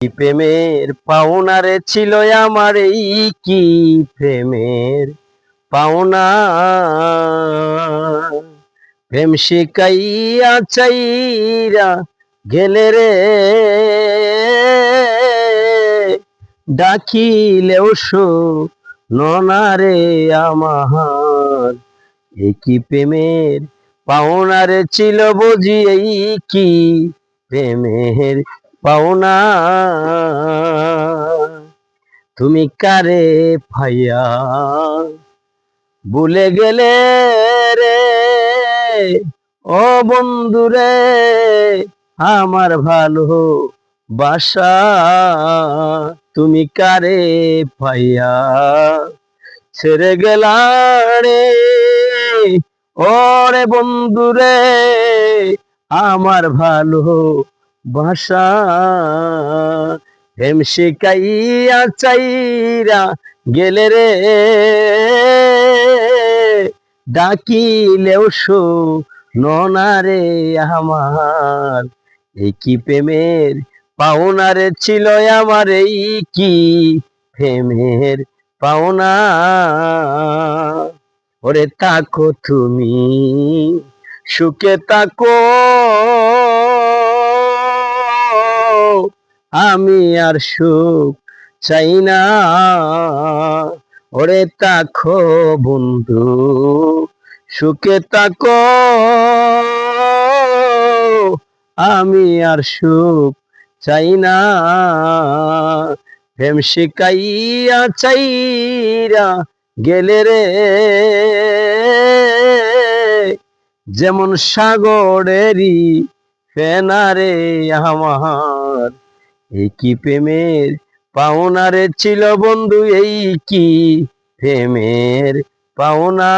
কি প্রেমের পাওনারে ছিল আমার এই কি প্রেমের পাওনা? প্রেম শিকাইয়া চাইরা গেলে রে, ডাকিলেও শো ননারে আমার। এ কি প্রেমের পাওনারে ছিল বুঝি এই কি প্রেমের পাওনা তুমি কারে ভাইয়া? ভুলে গেলে রে, ও বন্ধু রে, আমার ভালো বাসা। তুমি কারে ভাইয়া? ছেড়ে গেলা রে, ওরে বন্ধু রে, আমার ভালো ভাষা। হেম শিকাইয়া চাইরা গেলে রে। ডাকিলেও শো ননারে আমার। এই কি প্রেমের পাওনারে ছিল আমার এই কি প্রেমের পাওনা। ওরে তাকো তুমি, সুখে তাকো আমি আর সুখ চাই না। ওরে তাকো বন্ধু, সুখে তাকো। আমি আর সুখ চাই না। প্রেম শিকাইয়া চাইরা গেলে রে। যেমন সাগরেরই ফেনারে আমার এই কি প্রেমের পাওনারে ছিল বন্ধু এই কি প্রেমের পাওনা?